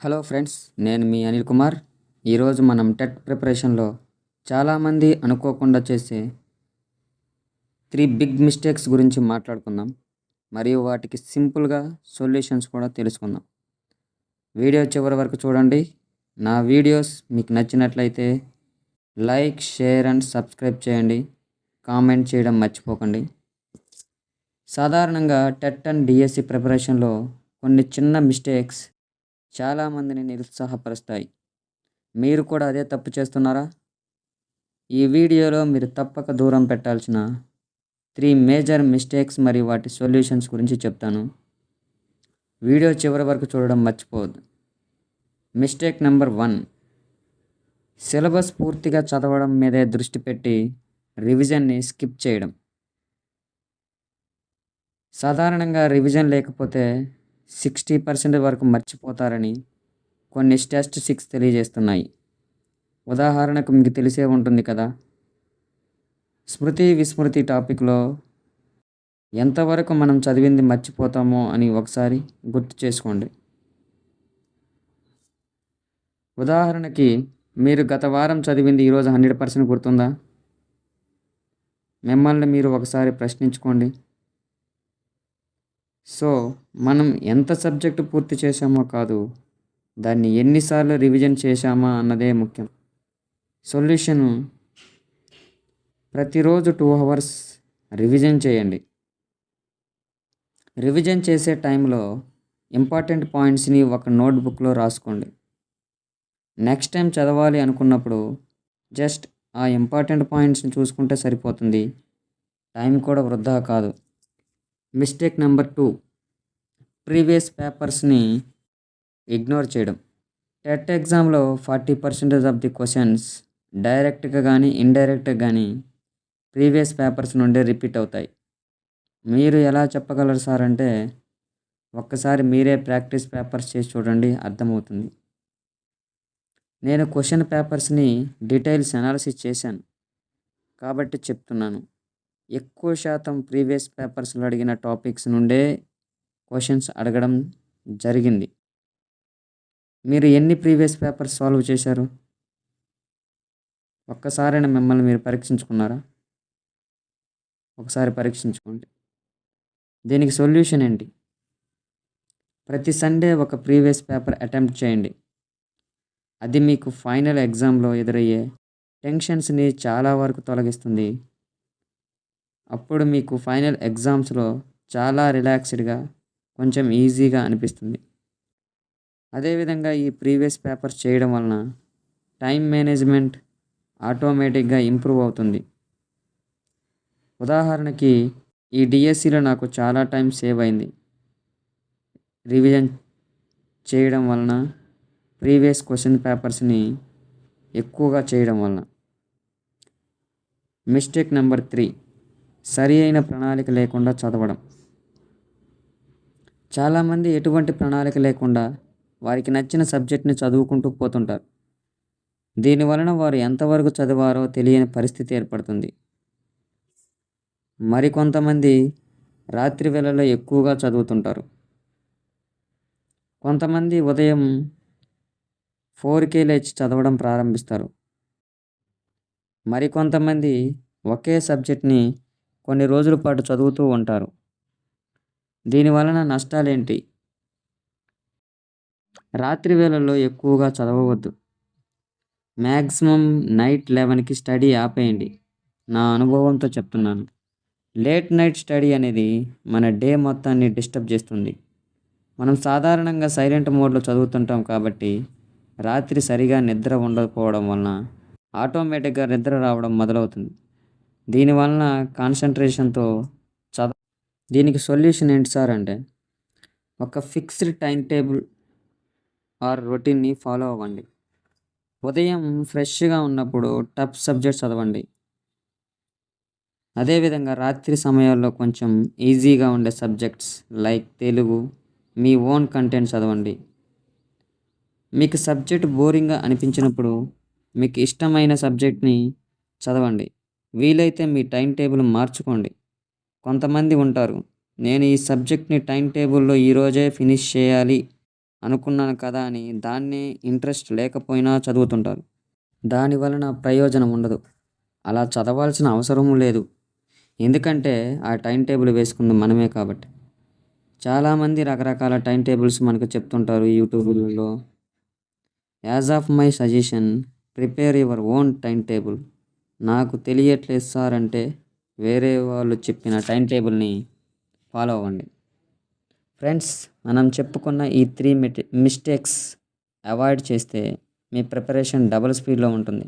Hello friends నేను మీ అనిల్ కుమార్. ఈరోజు మనం టెట్ ప్రిపరేషన్లో చాలామంది అనుకోకుండా చేసే త్రీ బిగ్ మిస్టేక్స్ గురించి మాట్లాడుకుందాం. మరియు వాటికి సింపుల్గా సొల్యూషన్స్ కూడా తెలుసుకుందాం. వీడియో చివరి వరకు చూడండి. నా వీడియోస్ మీకు నచ్చినట్లయితే లైక్ షేర్ అండ్ సబ్స్క్రైబ్ చేయండి. కామెంట్ చేయడం మర్చిపోకండి. సాధారణంగా టెట్ అండ్ డిఎస్సి ప్రిపరేషన్లో కొన్ని చిన్న మిస్టేక్స్ చాలామందిని నిరుత్సాహపరుస్తాయి. మీరు కూడా అదే తప్పు చేస్తున్నారా? ఈ వీడియోలో మీరు తప్పక దూరం పెట్టాల్సిన త్రీ మేజర్ మిస్టేక్స్ మరియు వాటి సొల్యూషన్స్ గురించి చెప్తాను. వీడియో చివరి వరకు చూడడం మర్చిపోవద్దు. Mistake number one. సిలబస్ పూర్తిగా చదవడం మీదే దృష్టి పెట్టి రివిజన్ని స్కిప్ చేయడం. సాధారణంగా రివిజన్ లేకపోతే సిక్స్టీ పర్సెంట్ వరకు మర్చిపోతారని కొన్ని స్టాటిస్టిక్స్ తెలియజేస్తున్నాయి. ఉదాహరణకు మీకు తెలిసే ఉంటుంది కదా స్మృతి విస్మృతి టాపిక్లో ఎంతవరకు మనం చదివింది మర్చిపోతామో అని ఒకసారి గుర్తు చేసుకోండి. ఉదాహరణకి మీరు గత వారం చదివింది ఈరోజు హండ్రెడ్ పర్సెంట్ గుర్తుందా? మిమ్మల్ని మీరు ఒకసారి ప్రశ్నించుకోండి. సో మనం ఎంత సబ్జెక్టు పూర్తి చేశామో కాదు దాన్ని ఎన్నిసార్లు రివిజన్ చేశామా అన్నదే ముఖ్యం. సొల్యూషను ప్రతిరోజు టూ అవర్స్ రివిజన్ చేయండి. రివిజన్ చేసే టైంలో ఇంపార్టెంట్ పాయింట్స్ని ఒక నోట్బుక్లో రాసుకోండి. నెక్స్ట్ టైం చదవాలి అనుకున్నప్పుడు జస్ట్ ఆ ఇంపార్టెంట్ పాయింట్స్ని చూసుకుంటే సరిపోతుంది. టైం కూడా వృధా కాదు. మిస్టేక్ నెంబర్ టూ ప్రీవియస్ పేపర్స్ని ఇగ్నోర్ చేయడం. టెట్ ఎగ్జామ్లో forty percentage of the questions డైరెక్ట్గా కానీ ఇండైరెక్ట్గా కానీ ప్రీవియస్ పేపర్స్ నుండి రిపీట్ అవుతాయి. మీరు ఎలా చెప్పగలరు సార్ అంటే ఒక్కసారి మీరే ప్రాక్టీస్ పేపర్స్ చేసి చూడండి అర్థమవుతుంది. నేను క్వశ్చన్ పేపర్స్ని డీటెయిల్స్ అనాలిసిస్ చేశాను. కాబట్టి చెప్తున్నాను. ఎక్కువ శాతం ప్రీవియస్ పేపర్స్లో అడిగిన టాపిక్స్ నుండే క్వశ్చన్స్ అడగడం జరిగింది. మీరు ఎన్ని ప్రీవియస్ పేపర్స్ సాల్వ్ చేశారు? ఒక్కసారైనా మిమ్మల్ని మీరు పరీక్షించుకున్నారా? ఒకసారి పరీక్షించుకోండి. దీనికి సొల్యూషన్ ఏంటి? ప్రతి సండే ఒక ప్రీవియస్ పేపర్ అటెంప్ట్ చేయండి. అది మీకు ఫైనల్ ఎగ్జామ్లో ఎదురయ్యే టెన్షన్స్ని చాలా వరకు తొలగిస్తుంది. అప్పుడు మీకు ఫైనల్ ఎగ్జామ్స్లో చాలా రిలాక్స్డ్గా కొంచెం ఈజీగా అనిపిస్తుంది. అదేవిధంగా ఈ ప్రీవియస్ పేపర్స్ చేయడం వలన టైం మేనేజ్మెంట్ ఆటోమేటిక్గా ఇంప్రూవ్ అవుతుంది. ఉదాహరణకి ఈ డిఎస్సిలో నాకు చాలా టైం సేవ్ అయింది. రివిజన్ చేయడం వలన ప్రీవియస్ క్వశ్చన్ పేపర్స్ని ఎక్కువగా చేయడం వలన. Mistake number three. సరి అయిన ప్రణాళిక లేకుండా చదవడం. చాలామంది ఎటువంటి ప్రణాళిక లేకుండా వారికి నచ్చిన సబ్జెక్ట్ని చదువుకుంటూ పోతుంటారు. దీనివలన వారు ఎంతవరకు చదివారో తెలియని పరిస్థితి ఏర్పడుతుంది. మరికొంతమంది రాత్రి వేళలో ఎక్కువగా చదువుతుంటారు. కొంతమంది ఉదయం ఫోర్కే లేచి చదవడం ప్రారంభిస్తారు. మరికొంతమంది ఒకే సబ్జెక్ట్ని కొన్ని రోజుల పాటు చదువుతూ ఉంటారు. దీనివలన నష్టాలేంటి? రాత్రి వేళల్లో ఎక్కువగా చదవవద్దు. మ్యాక్సిమం నైట్ లెవెన్కి స్టడీ ఆపేయండి. నా అనుభవంతో చెప్తున్నాను. లేట్ నైట్ స్టడీ అనేది మన డే మొత్తాన్ని డిస్టర్బ్ చేస్తుంది. మనం సాధారణంగా సైలెంట్ మోడ్లో చదువుతుంటాం కాబట్టి రాత్రి సరిగా నిద్ర ఉండకపోవడం వలన ఆటోమేటిక్గా నిద్ర రావడం మొదలవుతుంది. దీనివలన కాన్సన్ట్రేషన్తో చద దీనికి సొల్యూషన్ ఏంటి సార్ అంటే ఒక ఫిక్స్డ్ టైం టేబుల్ ఆర్ రొటీన్ని ఫాలో అవ్వండి. ఉదయం ఫ్రెష్గా ఉన్నప్పుడు టఫ్ సబ్జెక్ట్ చదవండి. అదేవిధంగా రాత్రి సమయాల్లో కొంచెం ఈజీగా ఉండే సబ్జెక్ట్స్ లైక్ తెలుగు మీ ఓన్ కంటెంట్ చదవండి. మీకు సబ్జెక్ట్ బోరింగ్గా అనిపించినప్పుడు మీకు ఇష్టమైన సబ్జెక్ట్ని చదవండి. వీలైతే మీ టైం టేబుల్ మార్చుకోండి. కొంతమంది ఉంటారు నేను ఈ సబ్జెక్ట్ని టైం టేబుల్లో ఈరోజే ఫినిష్ చేయాలి అనుకున్నాను కదా అని దాన్ని ఇంట్రెస్ట్ లేకపోయినా చదువుతుంటారు. దాని వలన ప్రయోజనం ఉండదు. అలా చదవాల్సిన అవసరము లేదు. ఎందుకంటే ఆ టైం టేబుల్ వేసుకుంది మనమే కాబట్టి. చాలామంది రకరకాల టైం టేబుల్స్ మనకు చెప్తుంటారు యూట్యూబ్లలో. As of my suggestion prepare your own time table నాకు తెలియట్లేదు సార్ అంటే వేరే వాళ్ళు చెప్పిన టైం టేబుల్ని ఫాలో అవ్వండి. ఫ్రెండ్స్ మనం చెప్పుకున్న ఈ త్రీ మిటి మిస్టేక్స్ అవాయిడ్ చేస్తే మీ ప్రిపరేషన్ డబుల్ స్పీడ్లో ఉంటుంది.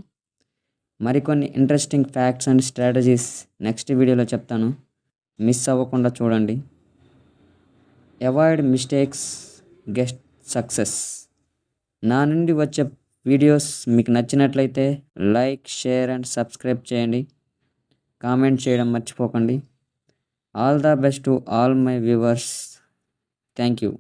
మరికొన్ని interesting facts and strategies next వీడియోలో చెప్తాను. మిస్ అవ్వకుండా చూడండి. Avoid mistakes get success. నా నుండి వచ్చే వీడియోస్ మీకు నచ్చినట్లయితే లైక్ షేర్ అండ్ సబ్స్క్రైబ్ చేయండి. కామెంట్ చేయడం మర్చిపోకండి. All the best to all my viewers thank you